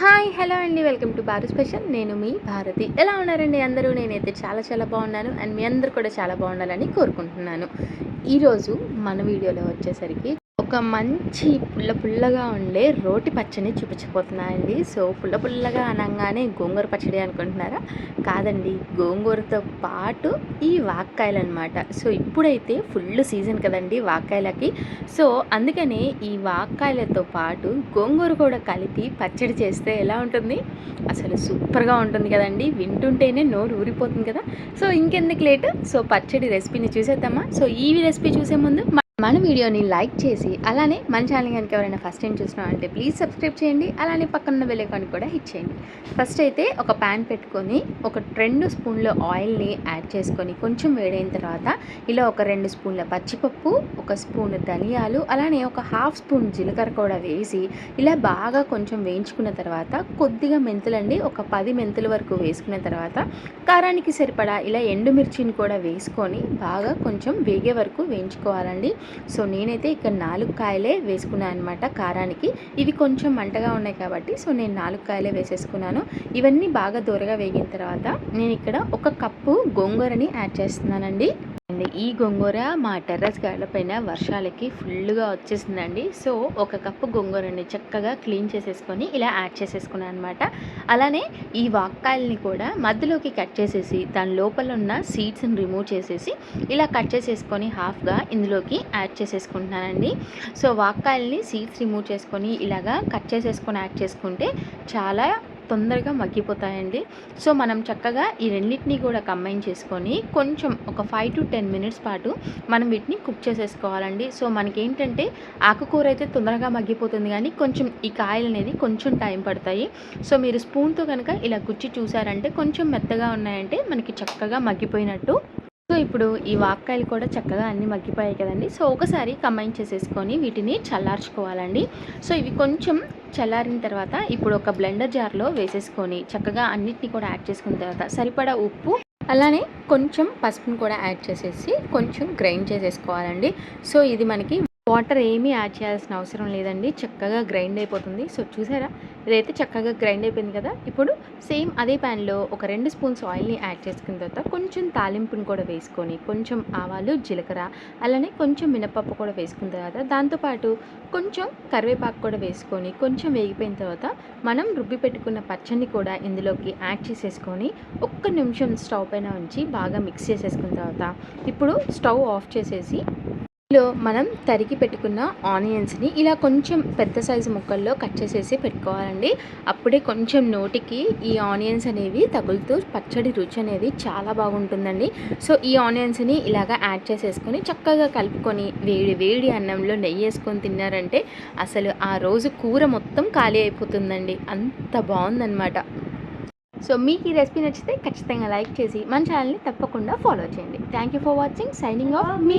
Hi hello అండి. Welcome to Bharat special. నేను మీ భారతి. ఎలా ఉన్నారండి అందరూ? నేనైతే చాలా చాలా బాగున్నాను. అండ్ మీ అందరు కూడా చాలా బాగుండాలని కోరుకుంటున్నాను. ఈరోజు మన వీడియోలో వచ్చేసరికి ఒక మంచి పుల్ల పుల్లగా ఉండే రోటి పచ్చని చూపించబోతున్నానండి. సో పుల్ల పుల్లగా అనగానే గోంగూర పచ్చడి అనుకుంటున్నారా? కాదండి గోంగూరతో పాటు ఈ వాక్కాయలు అనమాట సో ఇప్పుడైతే ఫుల్ సీజన్ కదండి వాక్కాయలకి. సో అందుకనే ఈ వాక్కాయలతో పాటు గోంగూర కూడా కలిపి పచ్చడి చేస్తే ఎలా ఉంటుంది? అసలు సూపర్గా ఉంటుంది కదండి. వింటుంటేనే నోరు ఊరిపోతుంది కదా. సో ఇంకెందుకు లేట్? సో పచ్చడి రెసిపీని చూసేద్దామా? సో ఈ రెసిపీ చూసే ముందు మన వీడియోని లైక్ చేసి అలానే మన ఛానల్ కనుక ఎవరైనా ఫస్ట్ టైం చూసినా అంటే ప్లీజ్ సబ్స్క్రైబ్ చేయండి అలానే పక్కన బెల్ కూడా హిట్ చేయండి. ఫస్ట్ అయితే ఒక ప్యాన్ పెట్టుకొని ఒక రెండు స్పూన్ల ఆయిల్ని యాడ్ చేసుకొని కొంచెం వేడైన తర్వాత ఇలా ఒక రెండు స్పూన్ల పచ్చిపప్పు ఒక స్పూన్ ధనియాలు అలానే ఒక హాఫ్ స్పూన్ జీలకర్ర కూడా వేసి ఇలా బాగా కొంచెం వేయించుకున్న తర్వాత కొద్దిగా మెంతులండి ఒక పది మెంతుల వరకు వేసుకున్న తర్వాత కారానికి సరిపడా ఇలా ఎండుమిర్చిని కూడా వేసుకొని బాగా కొంచెం వేగే వరకు వేయించుకోవాలండి. సో నేనైతే ఇక్కడ నాలుగు కాయలే వేసుకున్నాను అనమాట కారానికి. ఇవి కొంచెం మంటగా ఉన్నాయి కాబట్టి సో నేను నాలుగు కాయలే వేసేసుకున్నాను. ఇవన్నీ బాగా దూరగా వేగిన తర్వాత నేను ఇక్కడ ఒక కప్పు గోంగూరని యాడ్ చేస్తున్నానండి. వచ్చేసింది ఈ గోంగూర మా టెర్రస్ గార్డెన్ పైన వర్షాలకి ఫుల్గా వచ్చేసిందండి. సో ఒక కప్పు గోంగూరని చక్కగా క్లీన్ చేసేసుకొని ఇలా యాడ్ చేసేసుకున్నాను అనమాట అలానే ఈ వాక్కాయల్ని కూడా మధ్యలోకి కట్ చేసేసి దాని లోపల ఉన్న సీడ్స్ని రిమూవ్ చేసేసి ఇలా కట్ చేసేసుకొని హాఫ్గా ఇందులోకి యాడ్ చేసేసుకుంటున్నానండి. సో వాక్కాయల్ని సీడ్స్ రిమూవ్ చేసుకొని ఇలాగా కట్ చేసేసుకొని యాడ్ చేసుకుంటే చాలా తొందరగా మగ్గిపోతాయండి. సో మనం చక్కగా ఈ రెండింటిని కూడా కంబైన్ చేసుకొని కొంచెం ఒక ఫైవ్ టు టెన్ మినిట్స్ పాటు మనం వీటిని కుక్ చేసేసుకోవాలండి. సో మనకి ఏంటంటే ఆకుకూర అయితే తొందరగా మగ్గిపోతుంది కానీ కొంచెం ఈ కాయలు అనేది కొంచెం టైం పడతాయి. సో మీరు స్పూన్తో కనుక ఇలా గుచ్చి చూసారంటే కొంచెం మెత్తగా ఉన్నాయంటే మనకి చక్కగా మగ్గిపోయినట్టు సో ఇప్పుడు ఈ వాక్కాయలు కూడా చక్కగా అన్నీ మగ్గిపోయాయి కదండి. సో ఒకసారి కంబైన్ చేసేసుకొని వీటిని చల్లార్చుకోవాలండి. సో ఇవి కొంచెం చల్లారిన తర్వాత ఇప్పుడు ఒక బ్లెండర్ జార్లో వేసేసుకొని చక్కగా అన్నిటిని కూడా యాడ్ చేసుకున్న తర్వాత సరిపడా ఉప్పు అలానే కొంచెం పసుపుని కూడా యాడ్ చేసేసి కొంచెం గ్రైండ్ చేసేసుకోవాలండి. సో ఇది మనకి వాటర్ ఏమీ యాడ్ చేయాల్సిన అవసరం లేదండి. చక్కగా గ్రైండ్ అయిపోతుంది. సో చూసారా? ఇదైతే చక్కగా గ్రైండ్ అయిపోయింది కదా? ఇప్పుడు సేమ్ అదే ప్యాన్లో ఒక రెండు స్పూన్స్ ఆయిల్ని యాడ్ చేసుకున్న తర్వాత కొంచెం తాలింపుని కూడా వేసుకొని కొంచెం ఆవాలు జీలకర్ర అలానే కొంచెం మినపప్పు కూడా వేసుకున్న తర్వాత దాంతోపాటు కొంచెం కరివేపాకు కూడా వేసుకొని కొంచెం వేగిపోయిన తర్వాత మనం రుబ్బి పెట్టుకున్న పచ్చడిని కూడా ఇందులోకి యాడ్ చేసేసుకొని ఒక్క నిమిషం స్టవ్ పైన ఉంచి బాగా మిక్స్ చేసేసుకున్న తర్వాత ఇప్పుడు స్టవ్ ఆఫ్ చేసేసి ఇందులో మనం తరిగి పెట్టుకున్న ఆనియన్స్ని ఇలా కొంచెం పెద్ద సైజు ముక్కల్లో కట్ చేసేసి పెట్టుకోవాలండి. అప్పుడే కొంచెం నోటికి ఈ ఆనియన్స్ అనేవి తగులుతూ పచ్చడి రుచి అనేది చాలా బాగుంటుందండి. సో ఈ ఆనియన్స్ని ఇలాగా యాడ్ చేసేసుకొని చక్కగా కలుపుకొని వేడి వేడి అన్నంలో నెయ్యి వేసుకొని తిన్నారంటే అసలు ఆ రోజు కూర మొత్తం ఖాళీ అయిపోతుందండి. అంత బాగుందన్నమాట. సో మీకు ఈ రెసిపీ నచ్చితే ఖచ్చితంగా లైక్ చేసి మన ఛానల్ని తప్పకుండా ఫాలో చేయండి. Thank you for watching. Signing off. Me